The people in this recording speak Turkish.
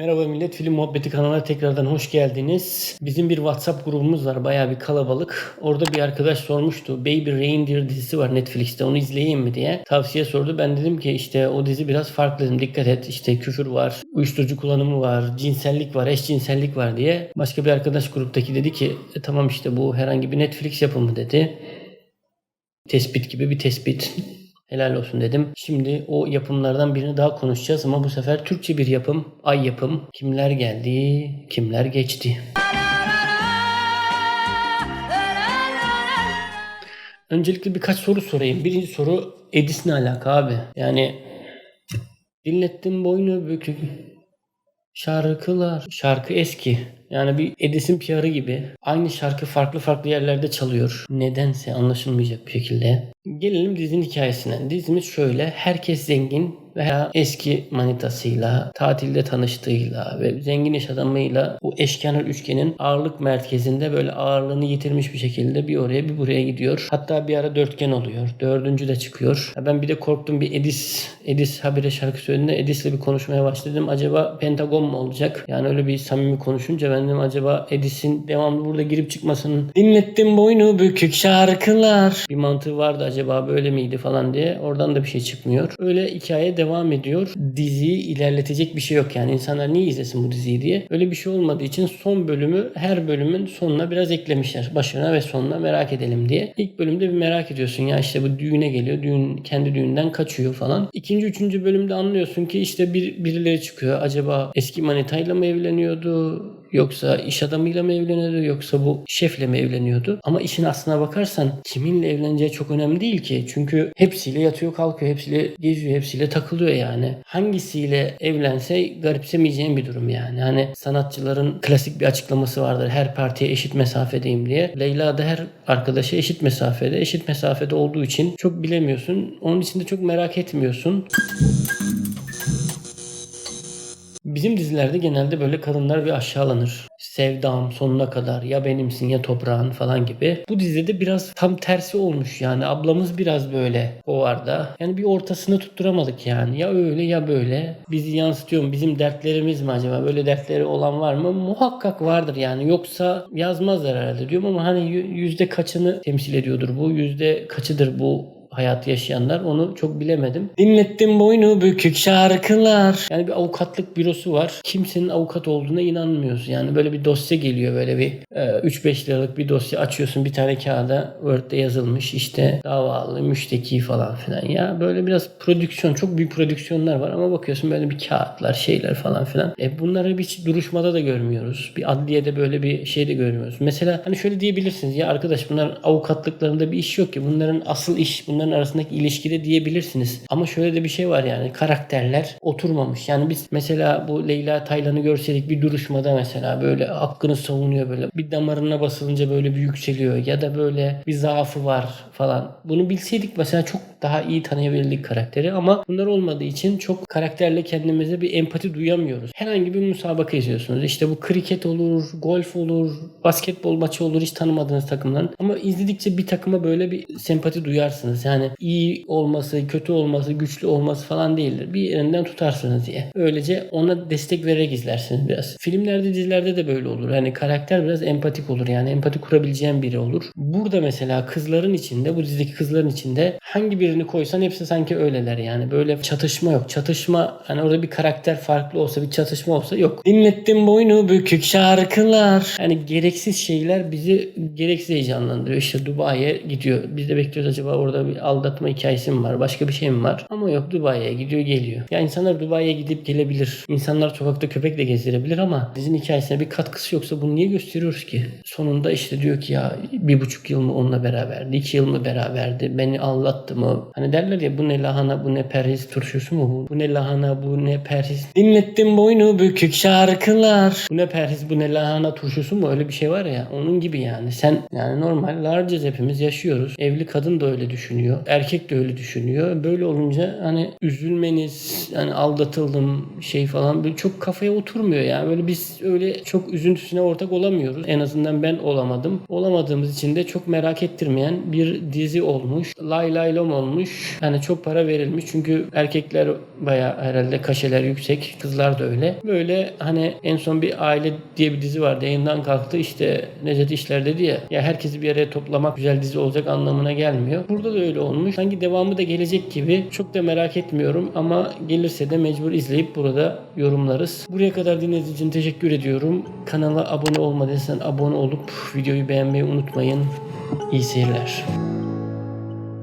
Merhaba millet, Film Muhabbeti kanalına tekrardan hoş geldiniz. Bizim bir WhatsApp grubumuz var, bayağı bir kalabalık. Orada bir arkadaş sormuştu, Baby Reindeer dizisi var Netflix'te, onu izleyeyim mi diye tavsiye sordu. Ben dedim ki işte o dizi biraz farklı dedim, dikkat et işte küfür var, uyuşturucu kullanımı var, cinsellik var, eşcinsellik var diye. Başka bir arkadaş gruptaki dedi ki "E, tamam işte bu herhangi bir Netflix yapımı dedi. Tespit gibi bir tespit. Helal olsun dedim. Şimdi o yapımlardan birini daha konuşacağız ama bu sefer Türkçe bir yapım. Ay yapım. Kimler geldi, kimler geçti. Öncelikle birkaç soru sorayım. Birinci soru Edis'le alaka abi. Yani dinlettim boynu bükük. Şarkılar. Şarkı eski. Yani bir Edis'in PR'ı gibi. Aynı şarkı farklı farklı yerlerde çalıyor. Nedense anlaşılmayacak bir şekilde. Gelelim dizinin hikayesine. Dizimiz şöyle. Herkes zengin veya eski manitasıyla, tatilde tanıştığıyla ve zengin iş adamıyla bu eşkenar üçgenin ağırlık merkezinde böyle ağırlığını yitirmiş bir şekilde bir oraya bir buraya gidiyor. Hatta bir ara dörtgen oluyor. Dördüncü de çıkıyor. Ya Ben bir de korktum bir Edis, Edis habire şarkı söylediğinde Edis'le bir konuşmaya başladım. Acaba Pentagon mu olacak? Yani öyle bir samimi konuşunca ben dedim acaba Edis'in devamlı burada girip çıkmasının dinlettim boynu bükük şarkılar. Bir mantığı vardı acaba böyle miydi falan diye. Oradan da bir şey çıkmıyor. Öyle hikaye devam ediyor. Diziyi ilerletecek bir şey yok yani. insanlar niye izlesin bu diziyi diye. Öyle bir şey olmadığı için son bölümü her bölümün sonuna biraz eklemişler. Başına ve sonuna merak edelim diye. İlk bölümde bir merak ediyorsun ya işte bu düğüne geliyor. Düğün kendi düğünden kaçıyor falan. İkinci, üçüncü bölümde anlıyorsun ki işte bir, birileri çıkıyor. Acaba eski manitayla mı evleniyordu? Yoksa iş adamıyla mı evleniyordu yoksa bu şefle mi evleniyordu? Ama işin aslına bakarsan kiminle evleneceği çok önemli değil ki. Çünkü hepsiyle yatıyor kalkıyor, hepsiyle geziyor, hepsiyle takılıyor yani. Hangisiyle evlense garipsemeyeceğin bir durum yani. Hani sanatçıların klasik bir açıklaması vardır. Her partiye eşit mesafedeyim diye. Leyla da her arkadaşa eşit mesafede. Eşit mesafede olduğu için çok bilemiyorsun. Onun için de çok merak etmiyorsun. Bizim dizilerde genelde böyle kadınlar bir aşağılanır. Sevdam sonuna kadar ya benimsin ya toprağın falan gibi. Bu dizide biraz tam tersi olmuş yani. Ablamız biraz böyle o arada. Yani bir ortasını tutturamadık yani. Ya öyle ya böyle. Bizi yansıtıyor mu? Bizim dertlerimiz mi acaba? Böyle dertleri olan var mı? Muhakkak vardır yani. Yoksa yazmazlar herhalde diyorum ama hani yü- yüzde kaçını temsil ediyordur bu? Yüzde kaçıdır bu hayatı yaşayanlar onu çok bilemedim. Dinlettim boynu bükük şarkılar. Yani bir avukatlık bürosu var. Kimsenin avukat olduğuna inanmıyoruz. Yani böyle bir dosya geliyor böyle bir e, 3-5 liralık bir dosya açıyorsun bir tane kağıda Word'de yazılmış işte davalı, müşteki falan filan. Ya böyle biraz prodüksiyon çok büyük prodüksiyonlar var ama bakıyorsun böyle bir kağıtlar şeyler falan filan. E bunları bir duruşmada da görmüyoruz. Bir adliyede böyle bir şey de görmüyoruz. Mesela hani şöyle diyebilirsiniz ya arkadaş bunların avukatlıklarında bir iş yok ki. Bunların asıl iş bunların arasındaki ilişkide diyebilirsiniz. Ama şöyle de bir şey var yani karakterler oturmamış. Yani biz mesela bu Leyla Taylan'ı görseydik bir duruşmada mesela böyle hakkını savunuyor böyle bir damarına basılınca böyle bir yükseliyor ya da böyle bir zaafı var falan. Bunu bilseydik mesela çok daha iyi tanıyabilirdik karakteri ama bunlar olmadığı için çok karakterle kendimize bir empati duyamıyoruz. Herhangi bir müsabaka izliyorsunuz. İşte bu kriket olur, golf olur, basketbol maçı olur hiç tanımadığınız takımların. Ama izledikçe bir takıma böyle bir sempati duyarsınız. Yani iyi olması, kötü olması, güçlü olması falan değildir. Bir yerinden tutarsınız diye. Öylece ona destek vererek izlersiniz biraz. Filmlerde, dizilerde de böyle olur. Yani karakter biraz empatik olur. Yani empati kurabileceğin biri olur. Burada mesela kızların içinde, bu dizideki kızların içinde hangi birini koysan hepsi sanki öyleler yani. Böyle çatışma yok. Çatışma hani orada bir karakter farklı olsa, bir çatışma olsa yok. Dinlettim boynu bükük şarkılar. Yani gereksiz şeyler bizi gereksiz heyecanlandırıyor. İşte Dubai'ye gidiyor. Biz de bekliyoruz acaba orada bir aldatma hikayesi mi var? Başka bir şey mi var? Ama yok Dubai'ye gidiyor geliyor. Ya insanlar Dubai'ye gidip gelebilir. İnsanlar sokakta köpek de gezdirebilir ama dizinin hikayesine bir katkısı yoksa bunu niye gösteriyoruz ki? Sonunda işte diyor ki ya bir buçuk yıl mı onunla beraberdi? iki yıl mı beraberdi? Beni anlattı mı? Hani derler ya bu ne lahana bu ne perhiz turşusu mu bu? Bu ne lahana bu ne perhiz? Dinlettim boynu bükük şarkılar. Bu ne perhiz bu ne lahana turşusu mu? Öyle bir şey var ya onun gibi yani. Sen yani normal larcız hepimiz yaşıyoruz. Evli kadın da öyle düşünüyor. Erkek de öyle düşünüyor. Böyle olunca hani üzülmeniz hani aldatıldım şey falan böyle çok kafaya oturmuyor yani. Böyle biz öyle çok üzüntüsüne ortak olamıyoruz. En azından ben olamadım. Olamadığımız için de çok merak ettirmeyen bir dizi olmuş. Lay lay lom olmuş. Yani çok para verilmiş çünkü erkekler baya herhalde kaşeler yüksek. Kızlar da öyle. Böyle hani en son bir aile diye bir dizi vardı. Yayından kalktı işte Necdet İşler dedi ya. Ya herkesi bir araya toplamak güzel dizi olacak anlamına gelmiyor. Burada da öyle olmuş. Sanki devamı da gelecek gibi. Çok da merak etmiyorum ama gelirse de mecbur izleyip burada yorumlarız. Buraya kadar dinlediğiniz için teşekkür ediyorum. Kanala abone olmadıysan abone olup videoyu beğenmeyi unutmayın. İyi seyirler.